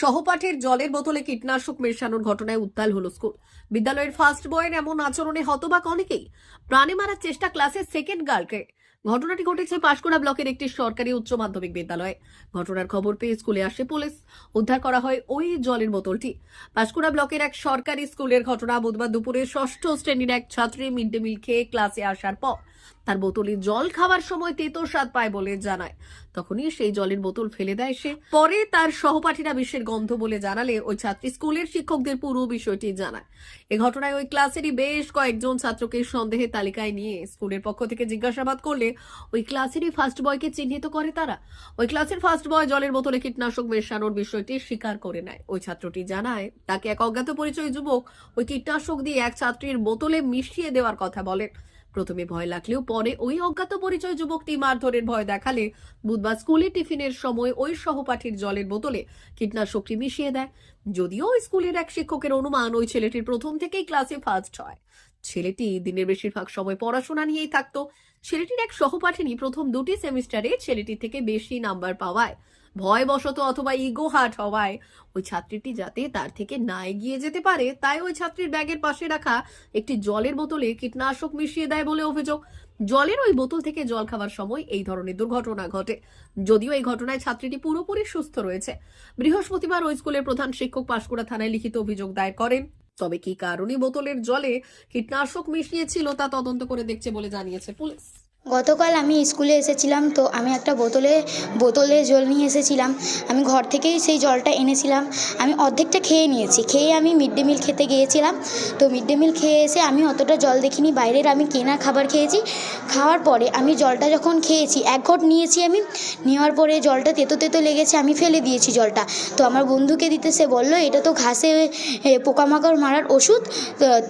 সহপাঠীর জলের বোতলে কীটনাশক মেশানোর ঘটনায় উত্তাল হলো স্কুল। বিদ্যালয়ের ফার্স্ট বয়ের এমন আচরণে হতবাক অনেকেই। প্রাণে মারার চেষ্টা ক্লাসের সেকেন্ড গার্লকে। ঘটনাটি ঘটেছে পাঁশকুড়া ব্লকের একটি সরকারি উচ্চ মাধ্যমিক বিদ্যালয়ে। ঘটনার খবর পেয়ে স্কুলে আসে পুলিশ। উদ্ধার করা হয় ওই জলের বোতলটি। পাঁশকুড়া ব্লকের এক সরকারি স্কুলের ঘটনা বুধবার দুপুরে ষষ্ঠ শ্রেণির এক ছাত্রী মিড ডে মিল খেয়ে ক্লাসে আসার পর তার বোতলে জল খাওয়ার সময় তেতো স্বাদ পায় বলে জানায়। তখনই সেই জলের বোতল ফেলে দেয় সে। পরে তার সহপাঠীরা বিশ্বের গন্ধ বলে জানালে ওই ছাত্রী স্কুলের শিক্ষকদের পুরো বিষয়টি জানায়। এ ঘটনায় ওই ক্লাসেরই বেশ কয়েকজন ছাত্রকে সন্দেহের তালিকায় নিয়ে স্কুলের পক্ষ থেকে জিজ্ঞাসাবাদ করলে ওই ক্লাসেরই ফার্স্ট বয়কে চিহ্নিত করে তারা? ওই ক্লাসের ফার্স্ট বয় জলের বোতলে কীটনাশক মেশানোর বিষয়টি স্বীকার করে নেয়। ওই ছাত্রটি জানায়, তাকে এক অজ্ঞাত পরিচয় যুবক ওই কীটনাশক দিয়ে এক ছাত্রীর বোতলে মিশিয়ে দেওয়ার কথা বলেন। প্রথমে ভয় লাগলেও পরে ওই অজ্ঞাত পরিচয় যুবকটি মারধরের ভয় দেখালে বুধবার স্কুলে টিফিনের সময় ওই সহপাঠীর জলের বোতলে কীটনাশকটি মিশিয়ে দেয়। যদিও স্কুলের এক শিক্ষকের অনুমান ওই ছেলেটির প্রথম থেকেই ক্লাসে ফার্স্ট হয়। ছেলেটি দিনের বেশিরভাগ সময় পড়াশোনা নিয়েই থাকতো। ছেলেটির এক সহপাঠিনী প্রথম দুটি সেমিস্টারে ছেলেটির থেকে বেশি নাম্বার পাওয়ায় ভয়বশত অথবা ইগো হার্ট হওয়ায়। ওই ছাত্রীটি যাতে তার থেকে না এগিয়ে যেতে পারে, তাই ওই ছাত্রীর ব্যাগের পাশে রাখা একটি জলের বোতলে কীটনাশক মিশিয়ে দেয় বলে অভিযোগ। জলের ওই বোতল থেকে জল খাওয়ার সময় এই ধরনের দুর্ঘটনা ঘটে। যদিও এই ঘটনায় ছাত্রীটি পুরোপুরি সুস্থ রয়েছে। বৃহস্পতিবার ওই স্কুলের প্রধান শিক্ষক পাঁশকুড়া থানায় লিখিত অভিযোগ দায়ের করেন। তবে কি কারণে বোতলের জলে কীটনাশক মিশিয়েছিল তা তদন্ত করে দেখছে বলে জানিয়েছে পুলিশ। গতকাল আমি স্কুলে এসেছিলাম, তো আমি একটা বোতলে বোতলে জল নিয়ে এসেছিলাম। আমি ঘর থেকেই সেই জলটা এনেছিলাম। আমি অর্ধেকটা খেয়ে নিয়েছি। খেয়ে আমি মিড ডে মিল খেতে গিয়েছিলাম। তো মিড ডে মিল খেয়ে এসে আমি অতটা জল দেখিনি। বাইরের আমি কেনা খাবার খেয়েছি। খাওয়ার পরে আমি জলটা যখন খেয়েছি, এক ঘট নিয়েছি আমি। নেওয়ার পরে জলটা তেতো তেতো লেগেছে, আমি ফেলে দিয়েছি জলটা। তো আমার বন্ধুকে দিতে সে বলল, এটা তো ঘাসে পোকামাকড় মারার ওষুধ।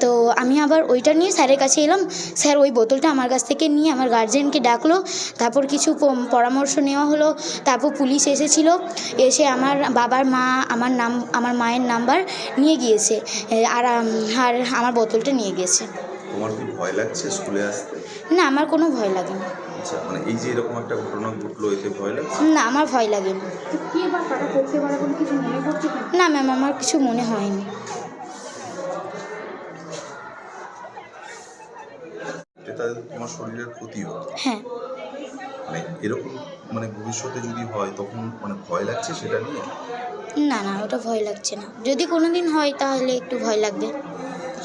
তো- আমি আবার ওইটা নিয়ে স্যারের কাছে এলাম। স্যার ওই বোতলটা আমার কাছ থেকে নিয়ে আমার গার্জেনকে ডাকলো তারপর কিছু প- পরামর্শ নেওয়া হলো। তারপর পুলিশ এসেছিল এসে আমার বাবার মা আমার নাম আমার মায়ের নাম্বার নিয়ে গিয়েছে। আর আর আমার বোতলটা নিয়ে গিয়েছে। তোমার কি ভয় লাগছে স্কুলে আসতে? না আমার কোনো ভয় লাগেনি। আচ্ছা মানে এই যে এরকম একটা ঘটনা ঘটলো এতে ভয় লাগছে? না আমার ভয় লাগেনি। কি এবার তারা করতে পারে বলে কিছু মনে করছে না ম্যাম আমার কিছু মনে হয়নি। এটা তোমার শরীরের ক্ষতি হতো হ্যাঁ। মানে এরকম মানে ভবিষ্যতে যদি হয় তখন মানে ভয় লাগছে সেটা নিয়ে? না না ওটা ভয় লাগছে না। যদি কোনো দিন হয় তাহলে একটু ভয় লাগবে।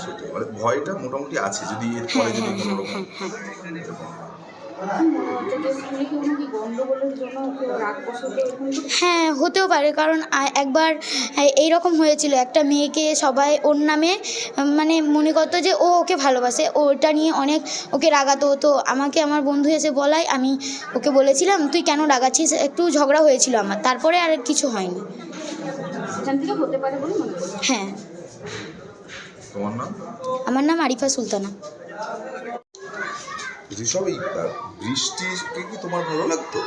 সেটাই। মানে ভয়টা মোটামুটি আছে যদি এর হ্যাঁ যদি হ্যাঁ কোনো হ্যাঁ রকম হ্যাঁ হতেও পারে। কারণ একবার এই রকম হয়েছিল। একটা মেয়েকে সবাই ওর নামে মানে মনে করতো যে ও ওকে ভালোবাসে। ও ওটা নিয়ে অনেক ওকে রাগাতো। তো আমাকে আমার বন্ধু এসে বলায় আমি ওকে বলেছিলাম তুই কেন রাগাচ্ছিস? একটু ঝগড়া হয়েছিল আমার। তারপরে আর কিছু হয়নি। মনে হ্যাঁ। আমার নাম আরিফা সুলতানা। ঋষভ এই বৃষ্টিকে কি তোমার ভালো লাগতো?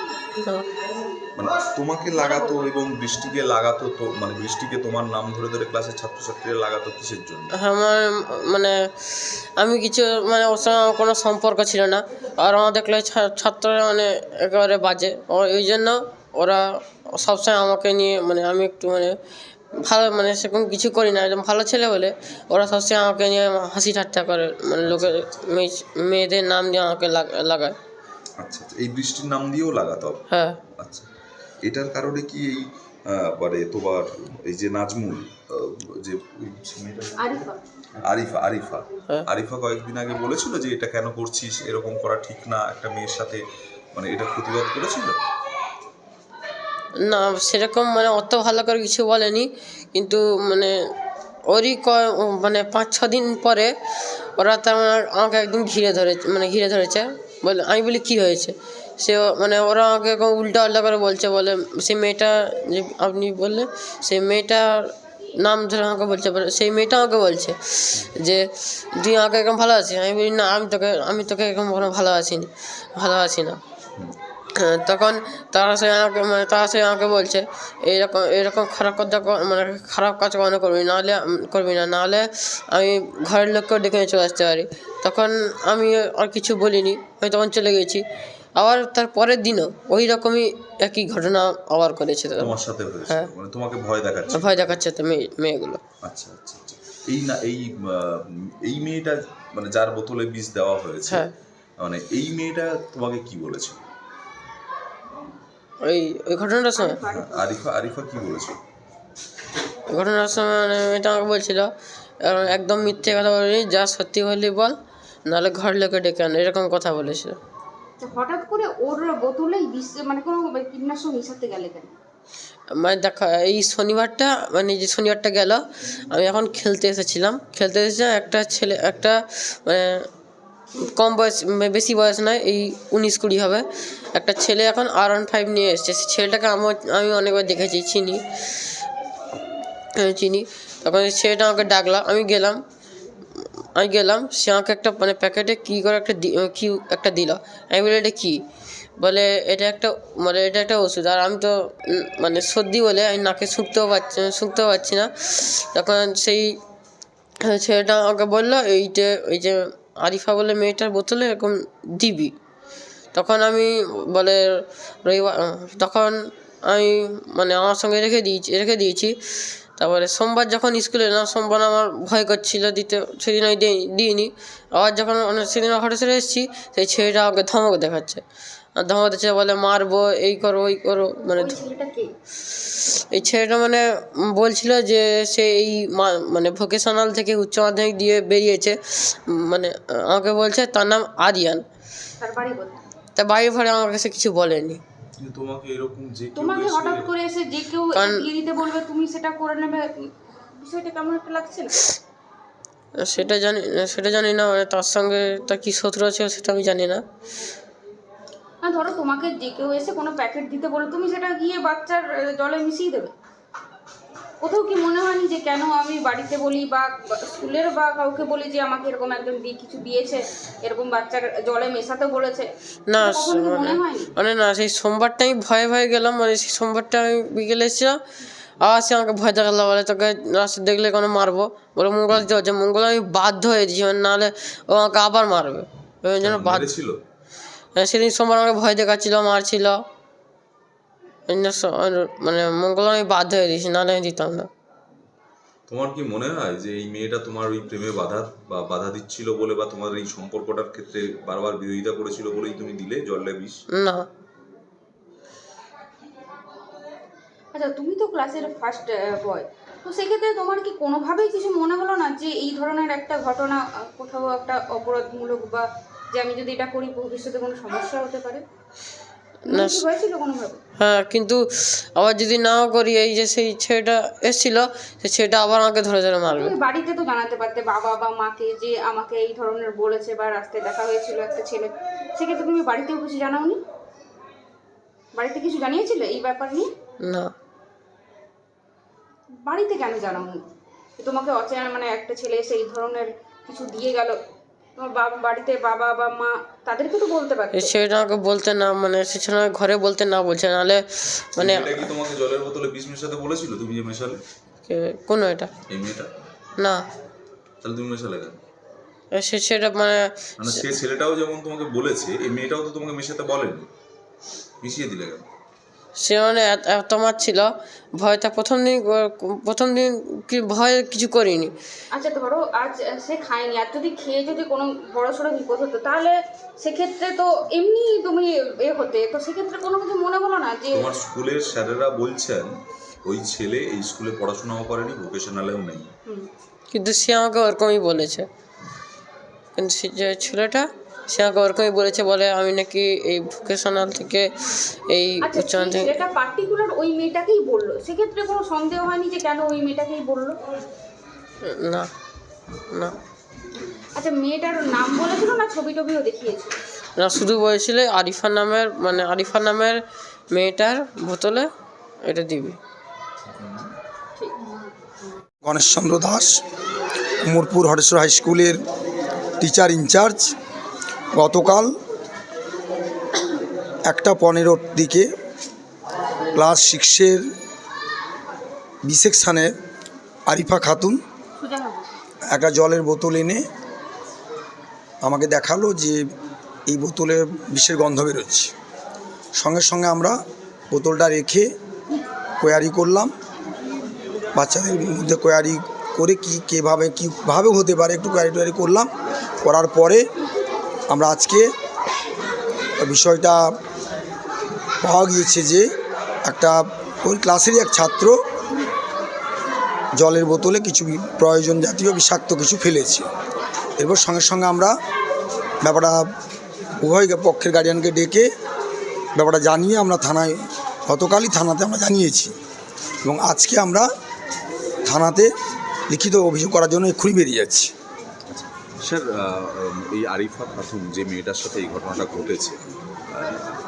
মানে তোমাকে লাগাতো এবং বৃষ্টিকে লাগাতো তো মানে বৃষ্টিকে তোমার নাম ধরে ধরে ক্লাসের ছাত্রছাত্রীরা লাগাতো কিসের জন্য? আমার মানে আমি কিছু মানে ওর সঙ্গে আমার কোনো সম্পর্ক ছিল না। আর আমাদের ছা- ছাত্ররা মানে একেবারে বাজে। ওই জন্য ওরা সবসময় আমাকে নিয়ে মানে আমি একটু মানে ভালো মানে সেরকম কিছু করি না একদম ভালো ছেলে বলে। ওরা সবসময় আমাকে নিয়ে হাসি ঠাট্টা করে মানে লোকের মেয়ে- মেয়েদের নাম দিয়ে আমাকে লাগায়। আচ্ছা আচ্ছা। এই বৃষ্টির নাম দিয়েও লাগাতো হ্যাঁ। আচ্ছা এটার কারণে কি এই মানে তোমার এই যে নাজমুল যে আরিফা। আরিফা হ্যাঁ। আরিফা কয়েকদিন আগে বলেছিল যে এটা কেন করছিস এরকম করা ঠিক না একটা মেয়ের সাথে মানে এটা প্রতিবাদ করেছিল? না, সেরকম মানে অত ভালো করে কিছু বলেনি। কিন্তু মানে ওরই ক- মানে পাঁচ, ছ দিন পরে ওরা তেমন আমাকে একদম ঘিরে ধরে মানে ঘিরে ধরেছে। বলে, আমি বলি, কী হয়েছে? সে মানে ওরা আমাকে উল্টা পাল্টা করে বলছে। বলে, সে মেয়েটা যে আপনি বললে সেই মেয়েটার নাম ধরে আমাকে বলছে। বলে, সেই মেয়েটা আমাকে বলছে যে, তুই আমাকে এরকম ভালো আছিস? আমি বলি, না, আমি তোকে আমি তোকে এরকম কোনো ভালো আছিনি ভালো আছি না। তখন তারা সে আমাকে মানে তারা সে আমাকে বলছে এইরকম এরকম খারাপ কথা মানে খারাপ কাজ কখনো করবি নাহলে করবি না। নাহলে আমি ঘরের লোককেও ডেকে নিয়ে চলে আসতে পারি। তখন আমি আর কিছু বলিনি। আমি তখন চলে গেছি। আবার তার পরের দিনও ওই রকমই একই ঘটনা আবার করেছে তোমার সাথে হ্যাঁ। মানে তোমাকে ভয় দেখাচ্ছে। ভয় দেখাচ্ছে তো মেয়ে মেয়েগুলো। আচ্ছা আচ্ছা আচ্ছা। এই না এই এই মেয়েটা মানে যার বোতলে বিষ দেওয়া হয়েছে হ্যাঁ। মানে এই মেয়েটা তোমাকে কি বলেছে? ওই ওই ঘটনাটার সময় আরিফা আরিফা কি বলেছে? ওই ঘটনার সময় মানে এটা আমাকে বলছিল একদম মিথ্যে কথা বলি যা সত্যি বললি বল নাহলে ঘর লোকে ডেকে আন এরকম কথা বলেছিল। হঠাৎ করে ওর বোতলেই বিষ মানে কোনো কীটনাশক মিশাতে গেলে কেন? মানে দেখা এই শনিবারটা মানে যে শনিবারটা গেল আমি এখন খেলতে এসেছিলাম। খেলতে এসেছিলাম একটা ছেলে একটা মানে কম বয়স বেশি বয়স নয়, এই উনিশ কুড়ি হবে। একটা ছেলে এখন আর ওয়ান ফাইভ নিয়ে এসছে। ছেলেটাকে আমার আমি অনেকবার দেখেছি, চিনি। চিনি। তখন ছেলেটা আমাকে ডাকলা। আমি গেলাম। আমি গেলাম। সে আমাকে একটা মানে প্যাকেটে কী করে একটা কি একটা দিল। আমি বলি, এটা কী? বলে, এটা একটা মানে এটা একটা ওষুধ। আর আমি তো মানে সর্দি বলে আমি নাকে শুকতেও পারছি শুকতেও পারছি না। তখন সেই ছেলেটা আমাকে বলল, এই যে এই যে আরিফা বলে মেয়েটার বোতলে এরকম দিবি। তখন আমি বলে রবিবার তখন আমি মানে আমার সঙ্গে রেখে দিয়েছি রেখে দিয়েছি। তারপরে সোমবার যখন স্কুলে, না, সোমবার আমার ভয় করছিল, দিতে সেদিন আমি দিই- দিইনি। আবার যখন মানে সেদিন হঠাৎ করে এসেছি, সেই ছেলেটা আমাকে ধমক দেখাচ্ছে। ধমক দিচ্ছে বলে মারবো এই করো ওই করো মানে ওই ছেলেটা কে? এই ছেলেটা মানে বলছিল যে সে এই মা- মানে ভোকেশনাল থেকে উচ্চ মাধ্যমিক দিয়ে বেরিয়েছে মানে আমাকে বলছে তার নাম আরিয়ান। তার বাড়ি কোথায়? তা বাড়ি ফাড়ি আমার কাছে কিছু বলেনি। তোমাকে এরকম যে তোমাকে হঠাৎ করে এসে যে কেউ কারণ- দিতে বলবে তুমি সেটা করে নেবে বিষয়টা কেমন একটা লাগছে না? সেটা জানি সেটা জানি না মানে তার সঙ্গে তার কী শত্রু আছে সেটা আমি জানি না। ধরো তোমাকে যে কেউ এসে কোনো প্যাকেট দিতে বলে তুমি সেটা গিয়ে বাচ্চার জলে মিশিয়ে দেবে। কোথাও কি মনে হয়নি যে কেন আমি বাড়িতে বলি বা স্কুলের বা কাউকে বলি যে আমাকে এরকম একজন দিয়ে কিছু দিয়েছে এরকম বাচ্চার জলে মেশাতে বলেছে? না মানে হয়নি? না সেই সোমবারটা আমি ভয়ে ভয়ে গেলাম মানে সেই সোমবারটা আমি বিকেলে এসেছিলাম। আবার সে আমাকে ভয় দেখাল বলে তোকে রাস্তা দেখলে কোনো মারবো? বলে মঙ্গল দিতে হচ্ছে মঙ্গল আমি বাধ্য হয়েছি মানে নাহলে ও আমাকে আবার মারবে। ওই জন্য বাধ্য মেরেছিল। হ্যাঁ, সেদিন সোমবার আমাকে ভয় দেখাচ্ছিল মারছিল। মানে মঙ্গল আমি বাধ্য হয়ে দিয়েছি নাহলে আমি দিতাম না। তোমার কি মনে হয় যে এই মেয়েটা তোমার ওই প্রেমে বাধা বা বাধা দিচ্ছিল বলে বা তোমার এই সম্পর্কটার ক্ষেত্রে বারবার বিরোধিতা করেছিল বলেই তুমি দিলে জলে বিষ? না। আচ্ছা তুমি তো ক্লাসের ফার্স্ট বয় তো সেক্ষেত্রে তোমার কি কোনোভাবেই কিছু মনে হলো না যে এই ধরনের একটা ঘটনা কোথাও একটা অপরাধমূলক বা যে আমি যদি এটা করি ভবিষ্যতে কোনো সমস্যা হতে পারে? না, হ্যাঁ কিন্তু আবার যদি নাও করি এই যে সেই ছেলেটা এসেছিল সেই ছেলেটা আবার আমাকে ধরে ধরে মারবে। বাড়িতে তো জানাতে পারতে বাবা বা মাকে যে আমাকে এই ধরনের বলেছে বা রাস্তায় দেখা হয়েছিল একটা ছেলে সেক্ষেত্রে তুমি বাড়িতেও কিছু জানাওনি? বাড়িতে কিছু জানিয়েছিলে এই ব্যাপার নিয়ে? না। বাড়িতে কেন জানাওনি? তোমাকে অচেনা মানে একটা ছেলে এসে এই ধরনের কিছু দিয়ে গেল তোমার বাড়িতে বাবা বা মা তাদেরকে তো বলতে পারতে। এই আমাকে বলতে না মানে সে ছেলে আমাকে ঘরে বলতে না বলছে নাহলে মানে এটা কি তোমাকে জলের বোতলে বিষ মেশাতে বলেছিল? তুমি যে মেশালে? কে- কোনো এটা? এই মেয়েটা? না। তাহলে তুমি মেশালে কেন? সে সেটা মানে মানে সে ছেলেটাও যেমন তোমাকে বলেছে এই মেয়েটাও তো তোমাকে মেশাতে বলেনি। মিশিয়ে দিলে কেন? সে মানে এত- এত মার ছিল। ভয়টা প্রথম দিন প্রথম দিন কি ভয় কিছু করিনি। আচ্ছা ধরো আজ সে খায়নি আর যদি খেয়ে যদি কোনো বড় সড়ো বিপদ হতো তাহলে সেক্ষেত্রে তো এমনি তুমি এ হতে। তো সেক্ষেত্রে কোনো কিছু মনে হলো না যে তোমার স্কুলের স্যারেরা বলছেন ওই ছেলে এই স্কুলে পড়াশোনাও করেনি ভোকেশনালেও নেই। কিন্তু সে আমাকে ওরকমই বলেছে। কিন্তু সে যে ছেলেটা সে আমাকে ওরকমই বলেছে বলে আমি নাকি এই ভোকেশনাল থেকে এই আচ্ছা উচ্চ সেই মাধ্যমিক ছেলেটা পার্টিকুলার ওই মেয়েটাকেই বলল সেক্ষেত্রে কোনো সন্দেহ হয়নি যে কেন ওই মেয়েটাকেই বলল? না না। আচ্ছা মেয়েটার নাম বলেছিল না ছবি টবিও দেখিয়েছিল? না শুধু বলেছিল আরিফা নামের মানে আরিফা নামের মেয়েটার বোতলে এটা দিবি। গণেশচন্দ্র দাস কুমোরপুর হরেশ্বর হাই স্কুলের টিচার ইনচার্জ গতকাল একটা পনেরোর দিকে ক্লাস সিক্সের বি সেকশানের আরিফা খাতুন একটা জলের বোতল এনে আমাকে দেখাল যে এই বোতলে বিষের গন্ধ বেরোচ্ছে। সঙ্গে সঙ্গে আমরা বোতলটা রেখে কোয়ারি করলাম। বাচ্চাদের মধ্যে কোয়ারি করে কি, কীভাবে কীভাবে হতে পারে একটু কোয়ারি টোয়ারি করলাম। করার পরে আমরা আজকে বিষয়টা পাওয়া গিয়েছে যে একটা ওই ক্লাসেরই এক ছাত্র জলের বোতলে কিছু প্রয়োজন জাতীয় বিষাক্ত কিছু ফেলেছে। এরপর সঙ্গে সঙ্গে আমরা ব্যাপারটা উভয় পক্ষের গার্ডিয়ানকে ডেকে ব্যাপারটা জানিয়ে আমরা থানায়, গতকালই থানাতে আমরা জানিয়েছি এবং আজকে আমরা থানাতে লিখিত অভিযোগ করার জন্য এক্ষুনি বেরিয়ে যাচ্ছি। স্যার এই আরিফা খাতুন যে মেয়েটার সাথে এই ঘটনাটা ঘটেছে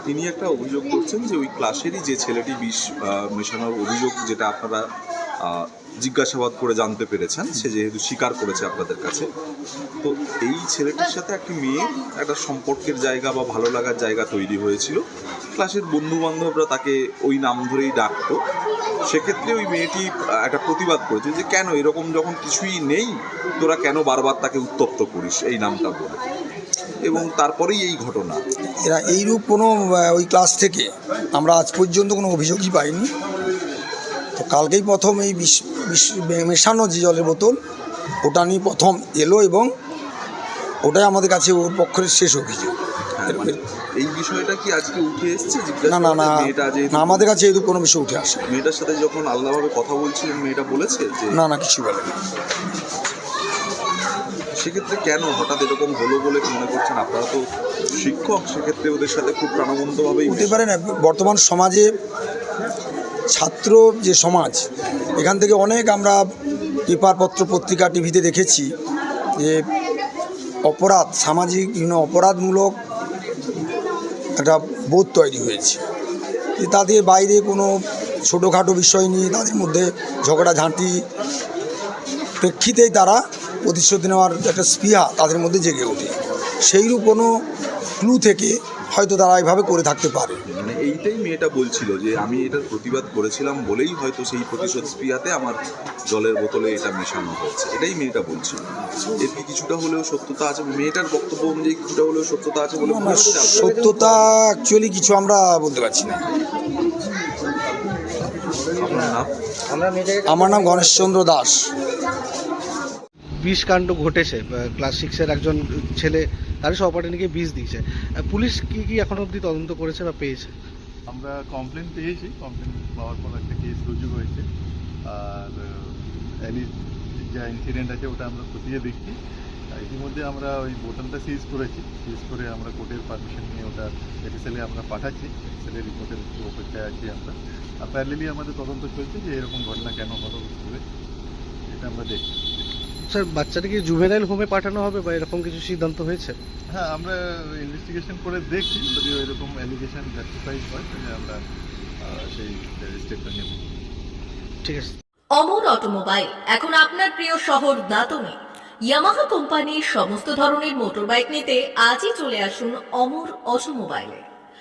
তিনি একটা অভিযোগ করছেন যে ওই ক্লাসেরই যে ছেলেটি বিষ মেশানোর অভিযোগ যেটা আপনারা জিজ্ঞাসাবাদ করে জানতে পেরেছেন, সে যেহেতু স্বীকার করেছে আপনাদের কাছে। তো এই ছেলেটির সাথে একটি মেয়ে, একটা সম্পর্কের জায়গা বা ভালো লাগার জায়গা তৈরি হয়েছিল। ক্লাসের বন্ধু বান্ধবরা তাকে ওই নাম ধরেই ডাকতো। সেক্ষেত্রে ওই মেয়েটি একটা প্রতিবাদ করেছে যে, কেন এরকম যখন কিছুই নেই, তোরা কেন বারবার তাকে উত্তপ্ত করিস? এই নামটা বলে। এবং তারপরেই এই ঘটনা। এরা এইরূপ কোনো ওই ক্লাস থেকে আমরা আজ পর্যন্ত কোনো অভিযোগই পাইনি। তো কালকেই প্রথম এই মেশানো যে জলের বোতল ওটা নিয়ে প্রথম এলো এবং ওটাই আমাদের কাছে ওর পক্ষের শেষ অভিযোগ। হ্যাঁ, মানে এই বিষয়টা কি আজকে উঠে এসেছে? না না না না আমাদের কাছে এরূপ কোনো বিষয় উঠে আসে মেয়েটার সাথে যখন আলাদাভাবে কথা বলছিলেন মেয়েটা বলেছে যে না না কিছু বলে। সেক্ষেত্রে কেন হঠাৎ এরকম হলো বলে মনে করছেন? আপনারা তো শিক্ষক সেক্ষেত্রে ওদের সাথে খুব প্রাণবন্তভাবেই হতে পারে না বর্তমান সমাজে ছাত্র যে সমাজ, এখান থেকে অনেক আমরা পেপারপত্র, পত্রিকা, টিভিতে দেখেছি যে অপরাধ, সামাজিক, বিভিন্ন অপরাধমূলক একটা বোধ তৈরি হয়েছে। তাদের বাইরে কোনো ছোটোখাটো বিষয় নিয়ে তাদের মধ্যে ঝগড়া ঝাঁটি প্রেক্ষিতেই তারা প্রতিশোধ নেওয়ার একটা স্পৃহা তাদের মধ্যে জেগে ওঠে। সেইরূপ কোনো ক্লু থেকে হয়তো তারা এইভাবে করে থাকতে পারে। এইটাই মেয়েটা বলছিল যে আমি এটার প্রতিবাদ করেছিলাম বলেই হয়তো সেই প্রতিশোধ স্পৃহাতে আমার জলের বোতলে এটা মেশানো হয়েছে। এটাই মেয়েটা বলছিল। এর কি কিছুটা হলেও সত্যতা আছে? মেয়েটার বক্তব্য অনুযায়ী কিছুটা হলেও সত্যতা আছে বলে সত্যতা অ্যাকচুয়ালি কিছু আমরা বলতে পারছি না। আমার নাম গণেশচন্দ্র দাস। বিষ কাণ্ড ঘটেছে ক্লাস সিক্সের একজন ছেলে তার সহপাঠিনীকে বিষ দিয়েছে। পুলিশ কি কি এখন অবধি তদন্ত করেছে বা পেয়েছে? আমরা কমপ্লেন পেয়েছি। কমপ্লেন পাওয়ার পর একটা কেস রুজু হয়েছে। আর এনি যা ইনসিডেন্ট আছে ওটা আমরা খতিয়ে দেখছি। ইতিমধ্যে আমরা ওই বোতলটা সিজ করেছি। সিজ করে আমরা কোর্টের পারমিশন নিয়ে ওটা এফএসএলে আমরা পাঠাচ্ছি। এফএসএলের রিপোর্টের অপেক্ষায় আছি আমরা। আর প্যারেলি আমাদের তদন্ত চলছে যে এরকম ঘটনা কেন হলো করে এটা আমরা দেখছি। স্যার বাচ্চাটাকে জুভেনাইল হোমে পাঠানো হবে বা এরকম কিছু সিদ্ধান্ত হয়েছে? হ্যাঁ আমরা ইনভেস্টিগেশন করে দেখছি যদি এরকম অ্যালিগেশন জাস্টিফাইড হয় তাহলে আমরা সেই স্টেপটা নেব। ঠিক আছে। অমর অটোমোবাইল এখন আপনার প্রিয় শহর দাতনে। ইয়ামাহা কোম্পানির সমস্ত ধরনের মোটরবাইক নিতে আজই চলে আসুন অমর অটোমোবাইলে।